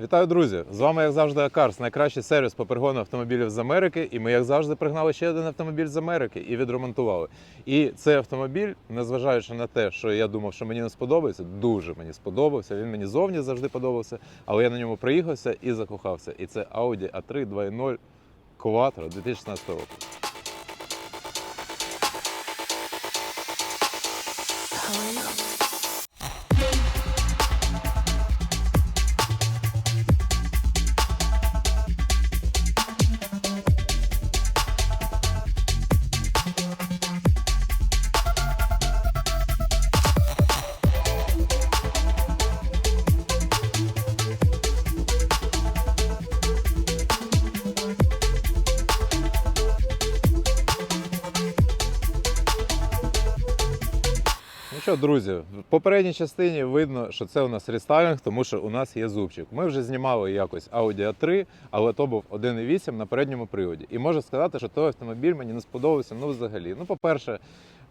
Вітаю, друзі! З вами, як завжди, Акарс, найкращий сервіс по пригону автомобілів з Америки. І ми, як завжди, пригнали ще один автомобіль з Америки і відремонтували. І цей автомобіль, незважаючи на те, що я думав, що мені не сподобається, дуже мені сподобався. Він мені зовні завжди подобався, але я на ньому приїхався і закохався. І це Audi A3 2.0 Quattro 2016 року. Що, друзі, в попередній частині видно, що це у нас рестайлінг, тому що у нас є зубчик. Ми вже знімали якось Audi A3, але то був 1.8 на передньому приводі. І можу сказати, що той автомобіль мені не сподобався ну взагалі. Ну, по-перше,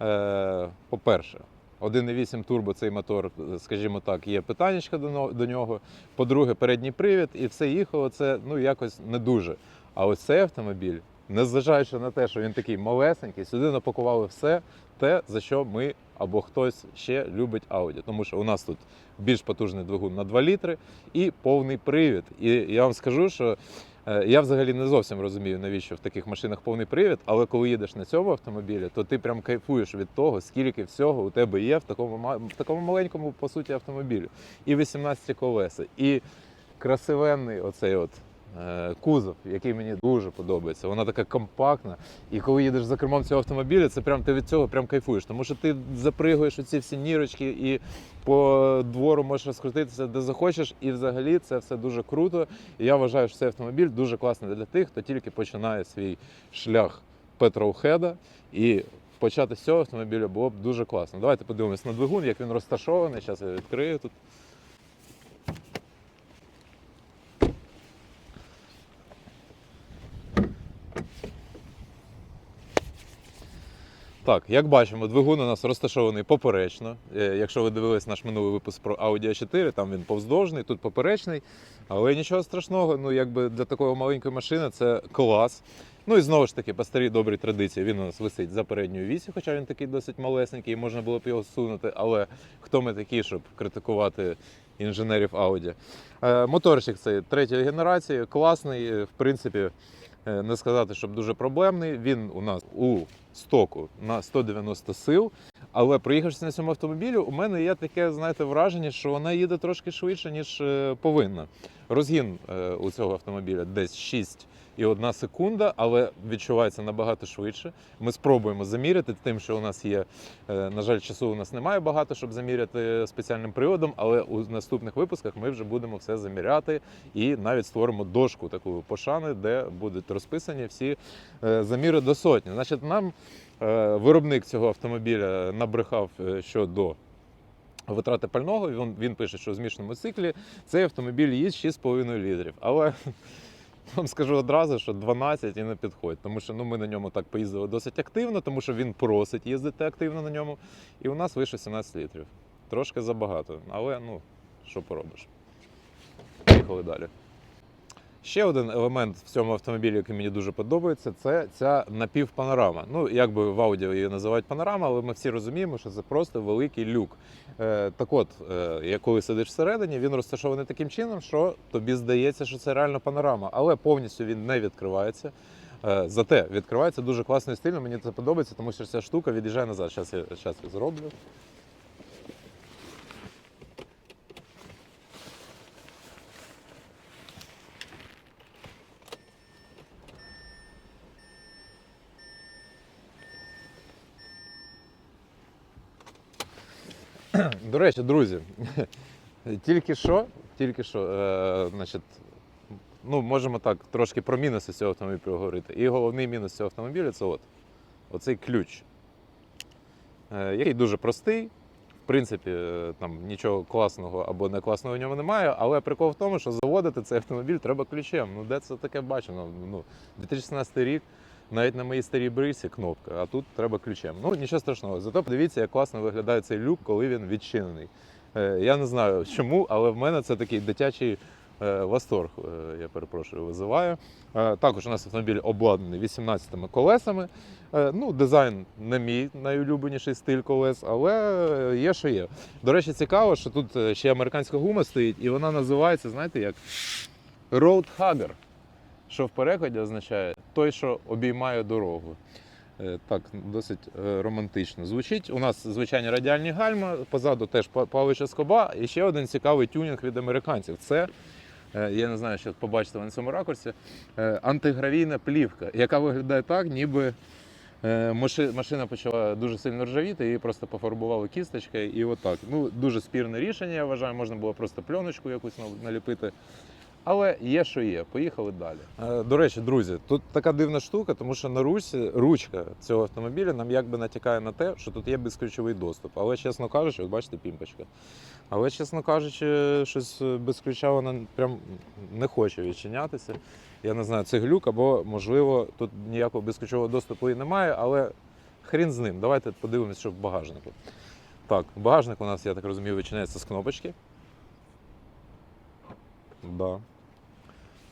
е- по-перше, 1.8 турбо цей мотор, скажімо так, є питаннячка до нього. По-друге, передній привід, і все їхало це ну якось не дуже. А ось цей автомобіль, незважаючи на те, що він такий малесенький, сюди напакували все те, за що ми або хтось ще любить Audi. Тому що у нас тут більш потужний двигун на 2 літри і повний привід. І я вам скажу, що е, я взагалі не зовсім розумію, навіщо в таких машинах повний привід, але коли їдеш на цьому автомобілі, то ти прям кайфуєш від того, скільки всього у тебе є в такому, в такому маленькому, по суті, автомобілі. І 18 колеса, і красивенний оцей от. Е, Кузов, який мені дуже подобається, вона така компактна. І коли їдеш за кермом цього автомобіля, це прям ти від цього прям кайфуєш. Тому що ти запригуєш оці всі нірочки і по двору можеш розкрутитися де захочеш. І взагалі це все дуже круто. І я вважаю, що цей автомобіль дуже класний для тих, хто тільки починає свій шлях петроухеда. І почати з цього автомобіля було б дуже класно. Давайте подивимось на двигун, як він розташований. Зараз я відкрию тут. Так, як бачимо, двигун у нас розташований поперечно. Е, Якщо ви дивились наш минулий випуск про Audi A4, там він повздовжний, тут поперечний. Але нічого страшного, ну якби для такої маленької машини це клас. Ну і знову ж таки, по старій добрій традиції, він у нас висить за передньою вісі, хоча він такий досить малесенький, і можна було б його сунути. Але хто ми такі, щоб критикувати інженерів Audi? Е, Моторчик цей третьої генерації, класний, е, в принципі. Е, Не сказати, щоб дуже проблемний. Він у нас у стоку на 190 сил. Але проїхавши на цьому автомобілі, у мене є таке, знаєте, враження, що вона їде трошки швидше, ніж е, повинна. Розгін е, у цього автомобіля десь 6 і 1 секунда, але відчувається набагато швидше. Ми спробуємо заміряти тим, що у нас є. е, На жаль, часу у нас немає багато, щоб заміряти спеціальним приводом, але у наступних випусках ми вже будемо все заміряти і навіть створимо дошку таку пошани, де будуть розписані всі е, заміри до сотні. Значить, нам е, виробник цього автомобіля набрехав щодо витрати пального. Він, він пише, що в змішаному циклі цей автомобіль їсть 6,5 літрів. Але вам скажу одразу, що 12 і не підходить, тому що ну, ми на ньому так поїздили досить активно, тому що він просить їздити активно на ньому. І у нас вийшло 17 літрів. Трошки забагато, але ну, що поробиш. Поїхали далі. Ще один елемент в цьому автомобілі, який мені дуже подобається, це ця напівпанорама. Ну, як би в аудіо її називають панорама, але ми всі розуміємо, що це просто великий люк. Е, так от, е, коли сидиш всередині, він розташований таким чином, що тобі здається, що це реально панорама, але повністю він не відкривається. Е, зате відкривається дуже класно і стильно. Мені це подобається, тому що ця штука від'їжджає назад. Зараз я, я зроблю. До речі, друзі, тільки що, тільки що, е, значить, ну, можемо так трошки про мінуси цього автомобіля поговорити. І головний мінус цього автомобіля це от, оцей ключ, е, який дуже простий. В принципі, е, там нічого класного або не класного в ньому немає, але прикол в тому, що заводити цей автомобіль треба ключем. Ну, де це таке бачено? Ну, 2016 рік, навіть на моїй старій брисі кнопка, а тут треба ключем. Ну, нічого страшного. Зато подивіться, як класно виглядає цей люк, коли він відчинений. Е, Я не знаю чому, але в мене це такий дитячий е, восторг, е, я перепрошую, визиває. Е, Також у нас автомобіль обладнаний 18 колесами. Ну, дизайн не мій найулюбленіший стиль колес, але є, що є. До речі, цікаво, що тут ще американська гума стоїть, і вона називається, знаєте, як Road Hugger, що в перекладі означає той, що обіймає дорогу. Е, Так, досить е, романтично звучить. У нас звичайні радіальні гальма, позаду теж па- палича скоба. І ще один цікавий тюнінг від американців. Це, е, я не знаю, що побачите на цьому ракурсі, антигравійна плівка, яка виглядає так, ніби машина почала дуже сильно ржавіти, її просто пофарбували кісточкою і отак. Ну, дуже спірне рішення, я вважаю, можна було просто пленочку якусь наліпити. Але є, що є. Поїхали далі. Е, До речі, друзі, тут така дивна штука, тому що на ручці ручка цього автомобіля нам якби натякає на те, що тут є безключовий доступ. Але, чесно кажучи, от бачите, пімпочка. Але, чесно кажучи, щось без ключа вона прям не хоче відчинятися. Я не знаю, це глюк, або, можливо, тут ніякого безключового доступу і немає, але хрін з ним. Давайте подивимось, що в багажнику. Так, багажник у нас, я так розумію, відчиняється з кнопочки. Да.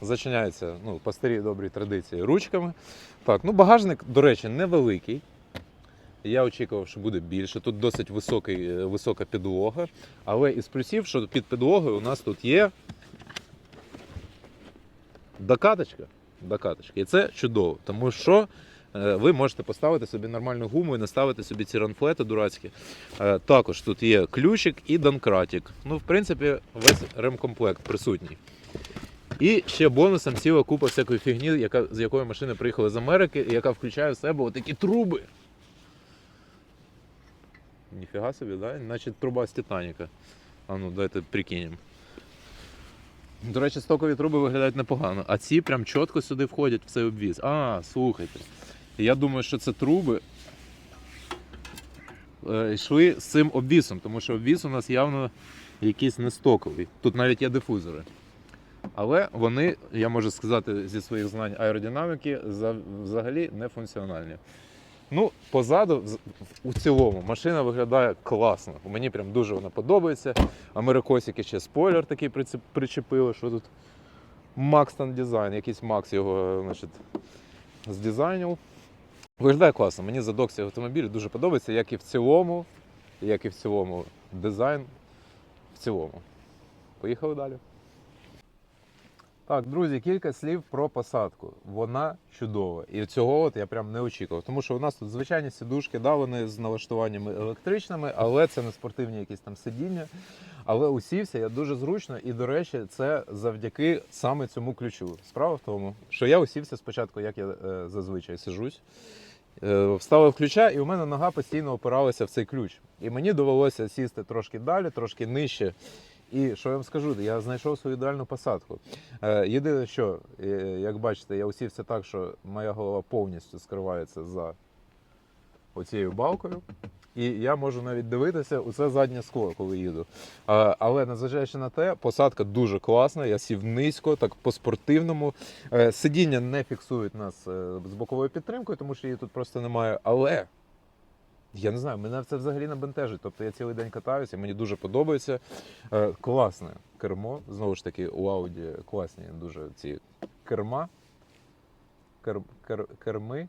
Зачиняється ну, по старій добрій традиції ручками. Так, ну багажник, до речі, невеликий. Я очікував, що буде більше. Тут досить високий, е, висока підлога. Але із плюсів, що під підлогою у нас тут є докаточка. докаточка. І це чудово, тому що е, ви можете поставити собі нормальну гуму і не ставити собі ці ранфлети дурацькі. Е, Також тут є ключик і донкратик. Ну, в принципі, весь ремкомплект присутній. І ще бонусом ціла купа всякої фігні, яка, з якої машини приїхали з Америки, яка включає в себе отакі труби. Ніфіга собі, да? Значить труба з Титаніка. А ну, давайте прикинемо. До речі, стокові труби виглядають непогано, а ці прям чітко сюди входять в цей обвіз. А, слухайте. Я думаю, що це труби е, йшли з цим обвісом, тому що обвіс у нас явно якийсь не стоковий. Тут навіть є дифузори. Але вони, я можу сказати зі своїх знань аеродинаміки, взагалі не функціональні. Ну, позаду, у цілому, машина виглядає класно. Мені прям дуже вона подобається. Америкосики ще спойлер такий причепили, що тут Maxton дизайн, якийсь Макс його значить, здизайнив. Виглядає класно. Мені задок цього автомобілю дуже подобається, як і в цілому, як і в цілому дизайн в цілому. Поїхали далі. Так, друзі, кілька слів про посадку. Вона чудова. І цього от я прям не очікував. Тому що у нас тут звичайні сідушки, да, вони з налаштуваннями електричними, але це не спортивні якісь там сидіння. Але усівся я дуже зручно, і, до речі, це завдяки саме цьому ключу. Справа в тому, що я усівся спочатку, як я е, зазвичай сижусь. Е, Вставив ключа, і у мене нога постійно опиралася в цей ключ. І мені довелося сісти трошки далі, трошки нижче. І що я вам скажу, я знайшов свою ідеальну посадку. Е, Єдине, що, е, як бачите, я усівся так, що моя голова повністю скривається за оцією балкою. І я можу навіть дивитися у це заднє скло, коли їду. А, але незважаючи на те, посадка дуже класна. Я сів низько, так по-спортивному. Е, Сидіння не фіксують нас з боковою підтримкою, тому що її тут просто немає. Але я не знаю, мене це взагалі не бентежить. Тобто я цілий день катаюся, мені дуже подобається. Е, Класне кермо. Знову ж таки, у Audi класні дуже ці керма. Кер, кер, керми.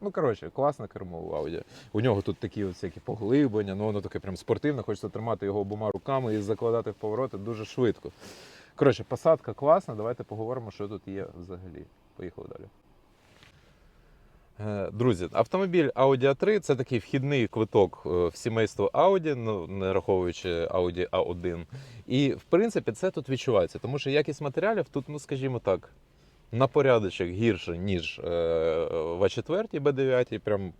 Ну, коротше, класне кермо у Audi. У нього тут такі от всякі поглиблення, ну воно таке прям спортивне, хочеться тримати його обома руками і закладати в повороти дуже швидко. Коротше, посадка класна, давайте поговоримо, що тут є взагалі. Поїхали далі. Е, Друзі, автомобіль Audi A3 це такий вхідний квиток е, в сімейство Audi, ну не раховуючи Audi A1. І в принципі це тут відчувається, тому що якість матеріалів тут, ну скажімо так, на порядочок гірше, ніж е, в А4 B9. Прям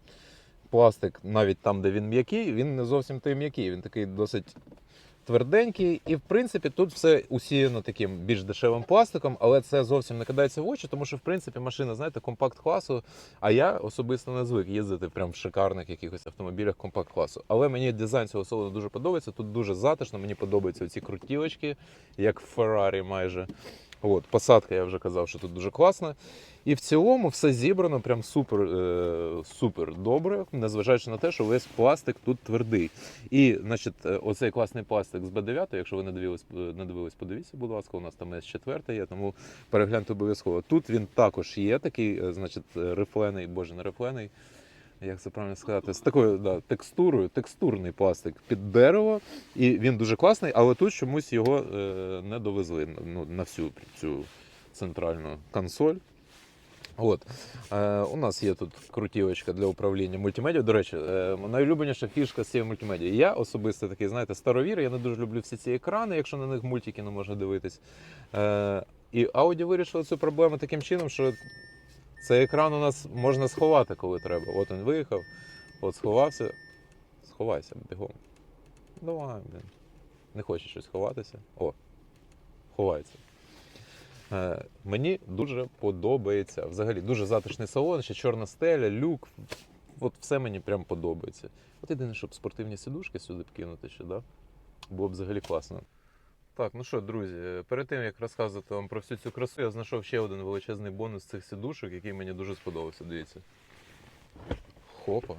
пластик, навіть там, де він м'який, він не зовсім той м'який, він такий досить тверденький. І в принципі тут все усіяно таким більш дешевим пластиком, але це зовсім не кидається в очі, тому що в принципі машина, знаєте, компакт класу. А я особисто не звик їздити прям в шикарних якихось автомобілях компакт класу. Але мені дизайн цього салону дуже подобається. Тут дуже затишно, мені подобаються ці крутілочки, як в Феррарі майже. От, посадка, я вже казав, що тут дуже класна. І в цілому все зібрано прям супер, е, супер добре, незважаючи на те, що весь пластик тут твердий. І, значить, е, оцей класний пластик з Б9, якщо ви не дивились, е, не дивились, подивіться, будь ласка, у нас там С4 є, тому перегляньте обов'язково. Тут він також є, такий, значить, рифлений, боже, не рифлений. Як це правильно сказати, з такою да, текстурою, текстурний пластик під дерево, і він дуже класний, але тут чомусь його е, не довезли ну, на всю цю центральну консоль. От. Е, у нас є тут крутівочка для управління мультимедіа. До речі, е, найулюбленіша фішка з цієї мультимедії. Я особисто такий, знаєте, старовір, я не дуже люблю всі ці екрани, якщо на них мультики не можна дивитись. Е, і Audi вирішила цю проблему таким чином, що цей екран у нас можна сховати, коли треба. От він виїхав, от сховався. Сховайся бігом. Давай, блін. Не хоче щось ховатися. О, ховається. Е, мені дуже подобається. Взагалі дуже затишний салон, ще чорна стеля, люк. От все мені прям подобається. От єдине, щоб спортивні сідушки сюди б кинути ще, да? було б взагалі класно. Так, ну що, друзі, перед тим як розказувати вам про всю цю красу, я знайшов ще один величезний бонус цих сідушок, який мені дуже сподобався. Дивіться. Хопа.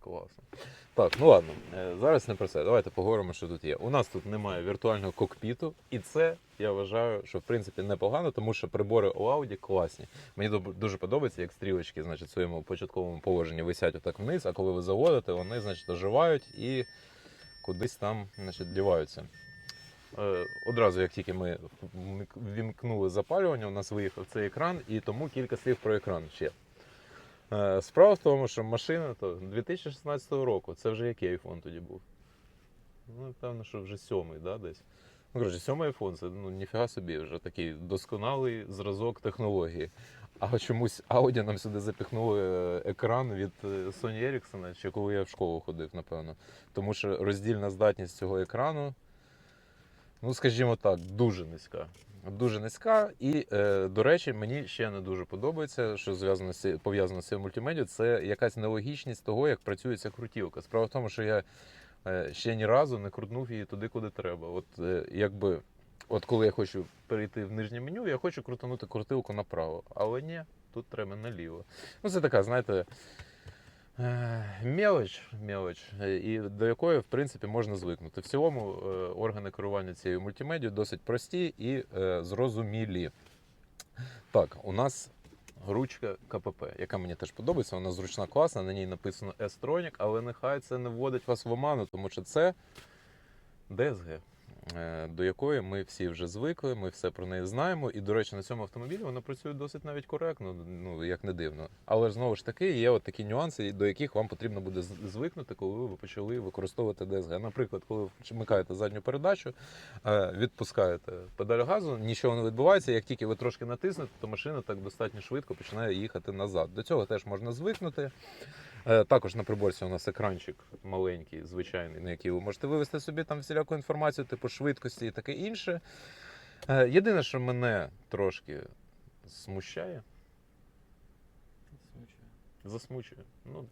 Класно. Так, ну ладно, е, зараз не про це. Давайте поговоримо, що тут є. У нас тут немає віртуального кокпіту, і це я вважаю, що в принципі непогано, тому що прибори у Audi класні. Мені дуже подобається, як стрілочки, значить, в своєму початковому положенні висять отак вниз, а коли ви заводите, вони, значить, оживають і кудись там, значить, діваються. Е, Одразу, як тільки ми вімкнули запалювання, у нас виїхав цей екран, і тому кілька слів про екран ще. Е, Справа в тому, що машина то 2016 року. Це вже який айфон тоді був? Ну, певно, що вже сьомий, да, десь. Ну, коротше, сьомий айфон це ну, ніфіга собі, вже такий досконалий зразок технології. А чомусь Audi нам сюди запіхнули е, екран від е, Sony Ericsson, ще коли я в школу ходив, напевно. Тому що роздільна здатність цього екрану, ну, скажімо так, дуже низька. Дуже низька. І, е, до речі, мені ще не дуже подобається, що зв'язано з пов'язано з цим мультимедіа, це якась нелогічність того, як працює ця крутілка. Справа в тому, що я е, ще ні разу не крутнув її туди, куди треба. От е, якби. От коли я хочу перейти в нижнє меню, я хочу крутанути крутилку направо. Але ні, тут треба наліво. Ну, це така, знаєте, е, мелоч, мелоч, і до якої, в принципі, можна звикнути. В цілому е, органи керування цією мультимедією досить прості і е, зрозумілі. Так, у нас ручка КПП, яка мені теж подобається, вона зручна, класна, на ній написано S-Tronic, але нехай це не вводить вас в оману, тому що це е, до якої ми всі вже звикли, ми все про неї знаємо. І, до речі, на цьому автомобілі вона працює досить навіть коректно, ну як не дивно. Але знову ж таки є от такі нюанси, до яких вам потрібно буде звикнути, коли ви почали використовувати DSG. Наприклад, коли ви вмикаєте задню передачу, е, відпускаєте педаль газу, нічого не відбувається. Як тільки ви трошки натиснете, то машина так достатньо швидко починає їхати назад. До цього теж можна звикнути. Е, Також на приборці у нас екранчик маленький, звичайний, на який ви можете вивести собі там всіляку інформацію, типу швидкості і таке інше. Е, Єдине, що мене трошки смущає, засмучує. Ну,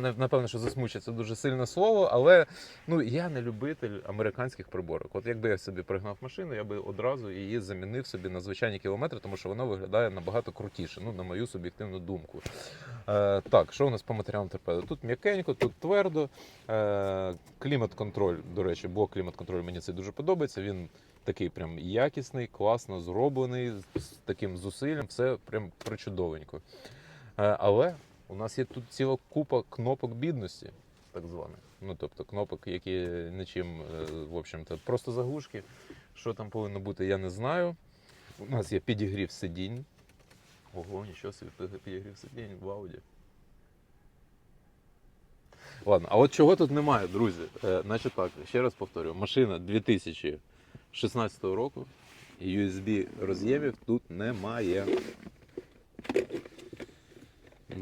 не, напевно, що засмучує це дуже сильне слово, але ну, я не любитель американських приборок. От якби я собі пригнав машину, я би одразу її замінив собі на звичайні кілометри, тому що воно виглядає набагато крутіше, ну, на мою суб'єктивну думку. Е, так, що у нас по матеріалам торпеди? Тут м'якенько, тут твердо. Е, клімат-контроль, до речі, блок клімат-контроль мені це дуже подобається. Він такий прям якісний, класно зроблений, з таким зусиллям, все прям причудовенько. Е, але у нас є тут ціла купа кнопок бідності, так званих. Ну, тобто кнопок, які нічим, е, в общем-то, просто заглушки. Що там повинно бути, я не знаю. У нас є підігрів сидінь. Ого, нічого собі підігрів сидінь в Ауді. Ладно, а от чого тут немає, друзі? Е, значить так, ще раз повторюю, машина 2016 року. USB роз'ємів тут немає.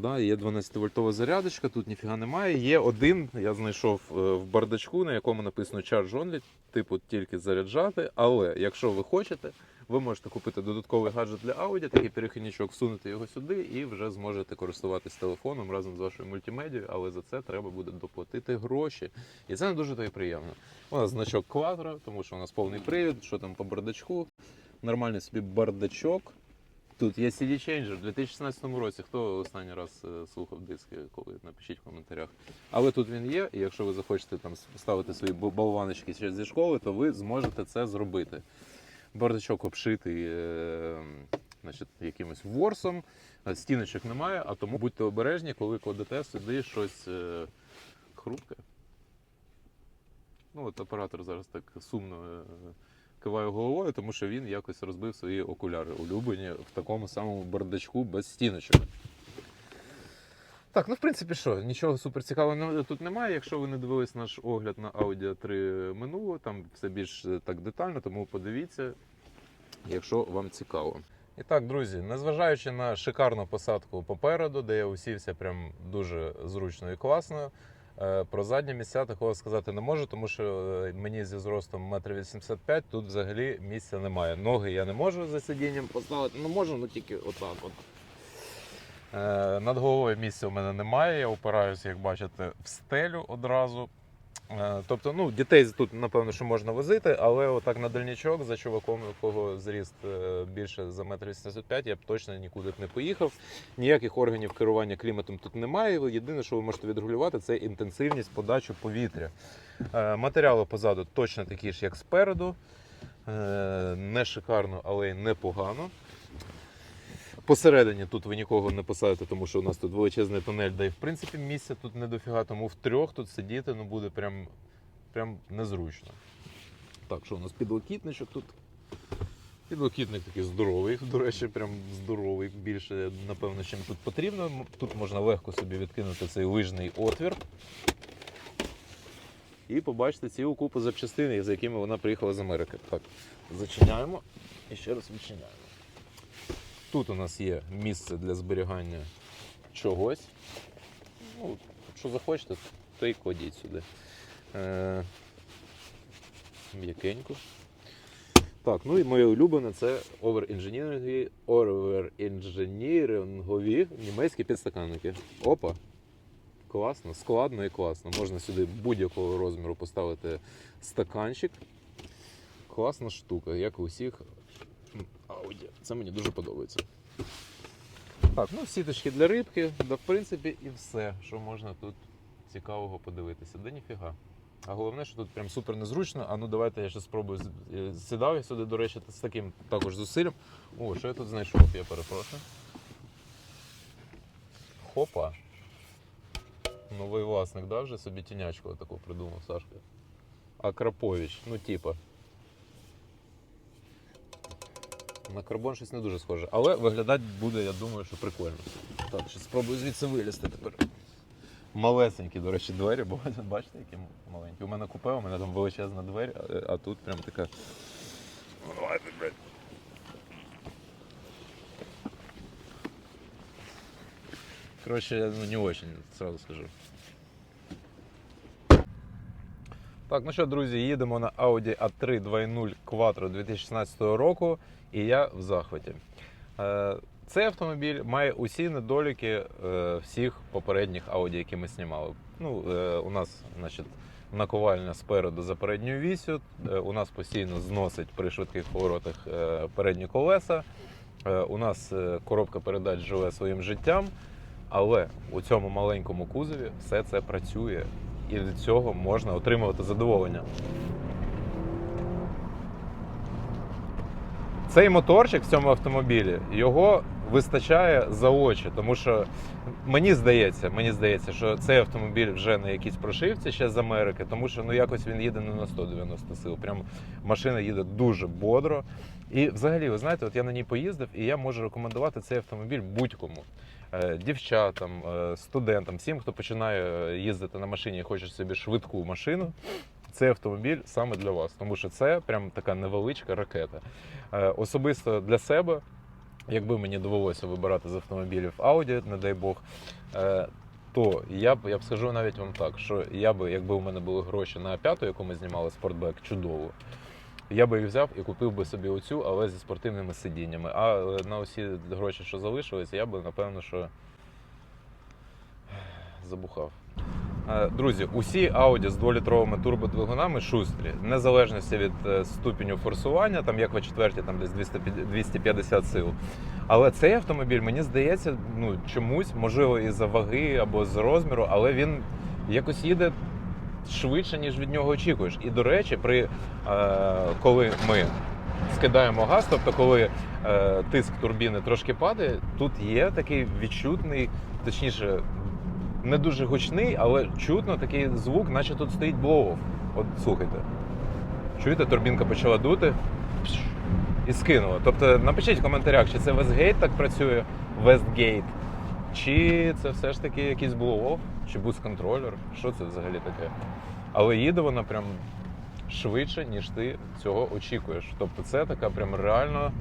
Да, є 12-вольтова зарядочка, тут ніфіга немає. Є один, я знайшов е, в бардачку, на якому написано Charge Only, типу тільки заряджати. Але якщо ви хочете, ви можете купити додатковий гаджет для Audi, такий перехідничок, всунути його сюди і вже зможете користуватись телефоном разом з вашою мультимедією, але за це треба буде доплатити гроші. І це не дуже то і приємно. У нас значок Quattro, тому що у нас повний привід, що там по бардачку. Нормальний собі бардачок. Тут є CD Changer в 2016 році. Хто останній раз е, слухав диски, коли напишіть в коментарях. Але тут він є, і якщо ви захочете там ставити свої бо- болваночки зі школи, то ви зможете це зробити. Бардачок обшитий е, значить, якимось ворсом, е, стіночок немає, а тому будьте обережні, коли кладете сюди щось е, хрупке. Ну, от оператор зараз так сумно е, киває головою, тому що він якось розбив свої окуляри улюблені в такому самому бардачку без стіночок. Так, ну в принципі, що, нічого супер цікавого тут немає. Якщо ви не дивились наш огляд на Audi 3 минуло, там все більш е, так детально, тому подивіться, якщо вам цікаво. І так, друзі, незважаючи на шикарну посадку попереду, де я усівся прям дуже зручно і класно. Е, Про задні місця такого сказати не можу, тому що е, мені зі зростом 1,85 м тут взагалі місця немає. Ноги я не можу за сидінням поставити, ну можу, ну тільки отак. От. Е, Над головою місця у мене немає, я опираюся, як бачите, в стелю одразу. Е, Тобто, ну, дітей тут, напевно, що можна возити, але отак на дальничок за чуваком, у кого зріст е, більше за 1,85 м, я б точно нікуди не поїхав. Ніяких органів керування кліматом тут немає. Єдине, що ви можете відрегулювати, це інтенсивність подачі повітря. Е, Матеріали позаду точно такі ж, як спереду. Не шикарно, але й непогано. Посередині тут ви нікого не посадите, тому що у нас тут величезний тунель, де і в принципі місця тут не дофіга, тому в трьох тут сидіти ну, буде прям, прям незручно. Так, що у нас підлокітничок тут. Підлокітник такий здоровий, до речі, прям здоровий, більше, напевно, чим тут потрібно. Тут можна легко собі відкинути цей лижний отвір. І побачити цілу купу запчастин, за якими вона приїхала з Америки. Так, зачиняємо і ще раз відчиняємо. Тут у нас є місце для зберігання чогось. Ну, що захочете, то й кладіть сюди. Е, м'якенько. Так, ну і моє улюблене це оверінженірингові, оверінженірингові німецькі підстаканники. Опа! Класно, складно і класно. Можна сюди будь-якого розміру поставити стаканчик. Класна штука, як у всіх Audi. Це мені дуже подобається. Так, ну сіточки для рибки, да в принципі і все, що можна тут цікавого подивитися. Да ніфіга. А головне, що тут прям супер незручно. А ну давайте я ще спробую. е, Сідав я сюди, до речі, з таким також зусиллям. О, що я тут знайшов, я перепрошую. Хопа. Новий власник, да, вже собі тінячку таку придумав, Сашка. Акрапович, ну типа. На карбон щось не дуже схоже, але виглядати буде, я думаю, що прикольно. Так, ще спробую звідси вилізти тепер. Малесенькі, до речі, двері, бо бачите, які маленькі. У мене купе, у мене там величезна двері, а, а тут прям така. Короче, ну не очень, сразу скажу. Так, ну що, друзі, їдемо на Audi A3 2.0 Quattro 2016 року, і я в захваті. Е, Цей автомобіль має усі недоліки е, всіх попередніх Audi, які ми знімали. Ну, е, у нас, значить, наковальня спереду за передньою вісю. У нас постійно зносить при швидких поворотах передні колеса. У нас коробка передач живе своїм життям. Але у цьому маленькому кузові все це працює, і від цього можна отримувати задоволення. Цей моторчик в цьому автомобілі його вистачає за очі, тому що мені здається, мені здається, що цей автомобіль вже на якійсь прошивці ще з Америки, тому що ну якось він їде не на 190 сил. Прям машина їде дуже бодро. І взагалі, ви знаєте, от я на ній поїздив, і я можу рекомендувати цей автомобіль будь-кому. Е, Дівчатам, е, студентам, всім, хто починає е, їздити на машині і хоче собі швидку машину. Цей автомобіль саме для вас, тому що це прям така невеличка ракета. Е, Особисто для себе якби мені довелося вибирати з автомобілів Audi, не дай Бог, е, то я б я б скажу навіть вам так, що я би, якби у мене були гроші на п'яту, яку ми знімали спортбек, чудово. Я би її взяв і купив би собі оцю, але зі спортивними сидіннями. А е, на усі гроші, що залишились, я би напевно, що забухав. Друзі, усі Audi з 2-літровими турбодвигунами шустрі, незалежності від е, ступеню форсування, там як в четверті, там десь 250 сил. Але цей автомобіль, мені здається, ну чомусь, можливо, із-за ваги або з розміру, але він якось їде швидше, ніж від нього очікуєш. І до речі, при е, коли ми скидаємо газ, тобто коли е, тиск турбіни трошки падає, тут є такий відчутний, точніше, не дуже гучний, але чутно такий звук, наче тут стоїть blow-off. От слухайте. Чуєте, турбінка почала дути і скинула. Тобто напишіть в коментарях, чи це Westgate так працює, Westgate, чи це все ж таки якийсь blow-off, чи буст-контролер. Що це взагалі таке? Але їде вона прям швидше, ніж ти цього очікуєш. Тобто це така прям реально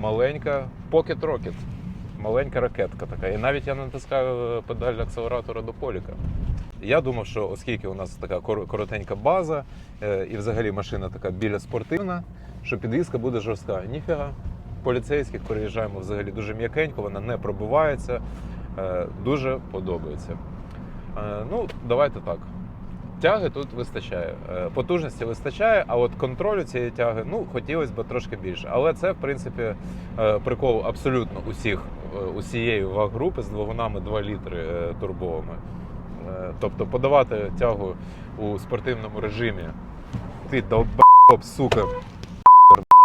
маленька Pocket Rocket. Маленька ракетка така. І навіть я натискаю педаль акселератора до поліка. Я думав, що оскільки у нас така коротенька база, е, і взагалі машина така біля спортивна, що підвізка буде жорстка. Ніфіга. Поліцейських переїжджаємо взагалі дуже м'якенько, вона не пробивається. Е, Дуже подобається. Е, Ну, давайте так. Тяги тут вистачає, Е, потужності вистачає, а от контролю цієї тяги ну хотілося б трошки більше. Але це в принципі е, прикол абсолютно усіх е, усієї ваг-групи з двигунами 2 літри турбовими. Тобто подавати тягу у спортивному режимі. Ти долб, сука.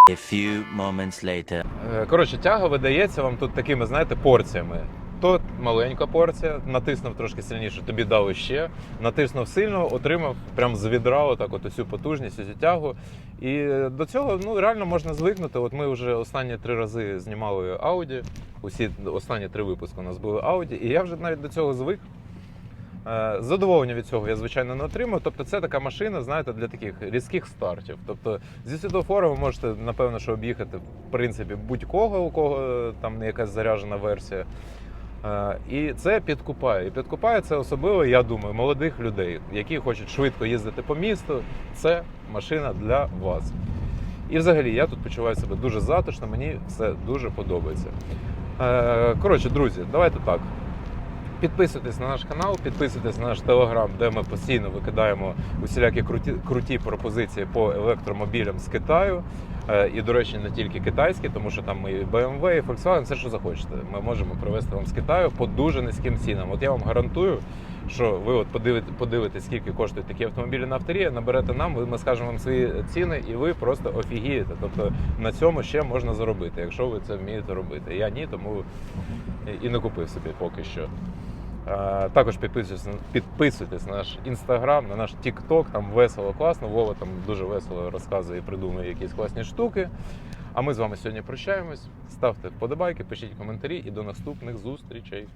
A few moments later. Коротше, тяга видається вам тут такими, знаєте, порціями. То маленька порція, натиснув трошки сильніше, тобі дали ще, натиснув сильно, отримав прям з відра отак от усю потужність, усю тягу. І до цього ну, реально можна звикнути. От ми вже останні три рази знімали Audi, усі останні три випуски у нас були Audi, і я вже навіть до цього звик. Е, Задоволення від цього я, звичайно, не отримую. Тобто, це така машина, знаєте, для таких різких стартів. Тобто, зі світлофора ви можете, напевно, що об'їхати в принципі будь-кого, у кого е, там якась заряджена версія. І це підкупає. І підкупає це особливо, я думаю, молодих людей, які хочуть швидко їздити по місту. Це машина для вас. І взагалі я тут почуваю себе дуже затишно, мені все дуже подобається. Е, Коротше, друзі, давайте так. Підписуйтесь на наш канал, підписуйтесь на наш телеграм, де ми постійно викидаємо усілякі круті, круті пропозиції по електромобілям з Китаю. Е, І, до речі, не тільки китайські, тому що там і BMW, і Volkswagen, все, що захочете. Ми можемо привезти вам з Китаю по дуже низьким цінам. От я вам гарантую, що ви от подивите, подивитесь, скільки коштують такі автомобілі на авторі, наберете нам, ми скажемо вам свої ціни, і ви просто офігієте. Тобто на цьому ще можна заробити, якщо ви це вмієте робити. Я ні, тому і не купив собі поки що. Е, Також підписуйтесь, підписуйтесь на наш інстаграм, на наш Тікток, там весело, класно. Вова там дуже весело розказує і придумує якісь класні штуки. А ми з вами сьогодні прощаємось. Ставте вподобайки, пишіть коментарі і до наступних зустрічей.